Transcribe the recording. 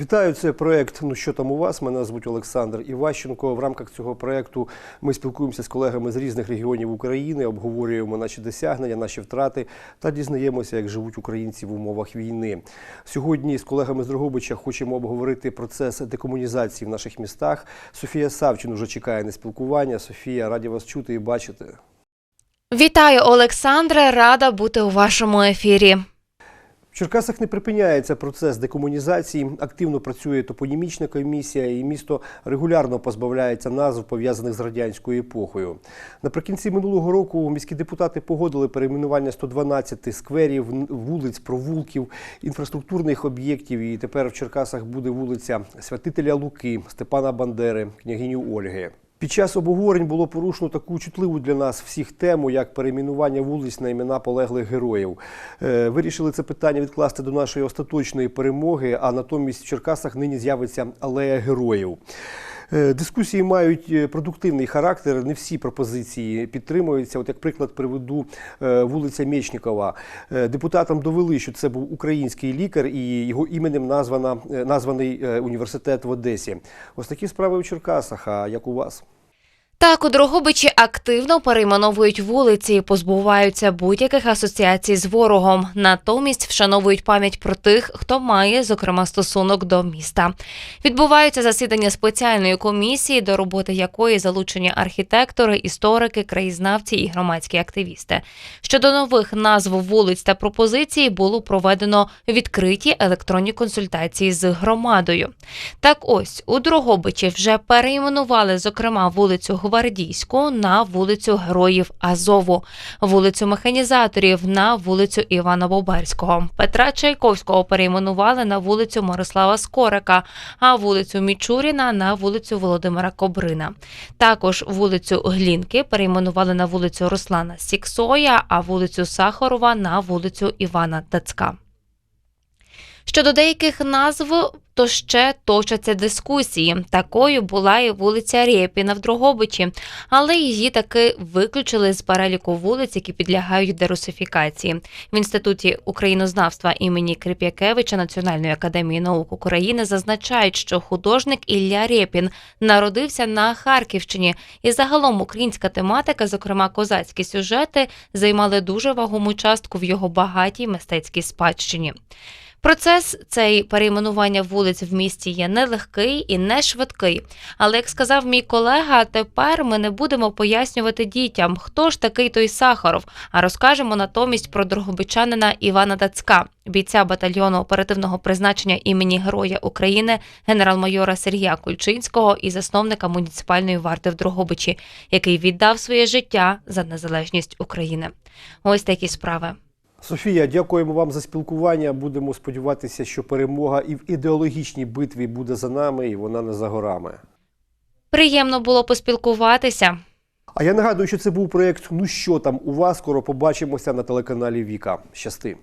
Вітаю, це проект Ну що там у вас? Мене звуть Олександр Іващенко. В рамках цього проекту ми спілкуємося з колегами з різних регіонів України, обговорюємо наші досягнення, наші втрати та дізнаємося, як живуть українці в умовах війни. Сьогодні з колегами з Дрогобича хочемо обговорити процес декомунізації в наших містах. Софія Савчин уже чекає на спілкування. Софія, раді вас чути і бачити. Вітаю, Олександре. Рада бути у вашому ефірі. Черкасах не припиняється процес декомунізації. Активно працює топонімічна комісія, і місто регулярно позбавляється назв, пов'язаних з радянською епохою. Наприкінці минулого року міські депутати погодили перейменування 112 скверів, вулиць, провулків, інфраструктурних об'єктів. І тепер в Черкасах буде вулиця Святителя Луки, Степана Бандери, княгиню Ольги. Під час обговорень було порушено таку чутливу для нас всіх тему, як перейменування вулиць на імена полеглих героїв. Е, Вирішили це питання відкласти до нашої остаточної перемоги, а натомість в Черкасах нині з'явиться алея героїв. Е, Дискусії мають е, продуктивний характер. Не всі пропозиції підтримуються. От як приклад приведу е, вулиця Мєчнікова. Депутатам довели, що це був український лікар і його іменем названа, названий університет в Одесі. Ось такі справи у Черкасах. А як у вас? Так, у Дрогобичі активно перейменовують вулиці і позбуваються будь-яких асоціацій з ворогом. Натомість вшановують пам'ять про тих, хто має, зокрема, стосунок до міста. Відбуваються засідання спеціальної комісії, до роботи якої залучені архітектори, історики, краєзнавці і громадські активісти. Щодо нових назв вулиць та пропозицій було проведено відкриті електронні консультації з громадою. Так ось у Дрогобичі вже перейменували, зокрема, вулицю Гвардійську на вулицю Героїв Азову, вулицю механізаторів на вулицю Івана Боберського. Петра Чайковського перейменували на вулицю Мирослава Скорика, а вулицю Мічуріна на вулицю Володимира Кобрина. Також вулицю Глінки перейменували на вулицю Руслана Сіксоя, а вулицю Сахарова на вулицю Івана Тацька. Щодо деяких назв, то ще точаться дискусії. Такою була і вулиця Рєпіна в Дрогобичі, але її таки виключили з переліку вулиць, які підлягають дерусифікації. В інституті українознавства імені Крип'якевича Національної академії наук України зазначають, що художник Ілля Рєпін народився на Харківщині, і загалом українська тематика, зокрема козацькі сюжети, займали дуже вагому частку в його багатій мистецькій спадщині. Процес цей перейменування вулиць в місті є нелегкий і не швидкий. Але як сказав мій колега, тепер ми не будемо пояснювати дітям, хто ж такий той Сахаров, а розкажемо натомість про дрогобичанина Івана Дацька, бійця батальйону оперативного призначення імені Героя України, генерал-майора Сергія Кульчинського і засновника муніципальної варти в Дрогобичі, який віддав своє життя за незалежність України. Ось такі справи. Софія, дякуємо вам за спілкування. Будемо сподіватися, що перемога і в ідеологічній битві буде за нами, і вона не за горами. Приємно було поспілкуватися. А я нагадую, що це був проєкт Ну що там у вас? Скоро побачимося на телеканалі Віка. Щасти.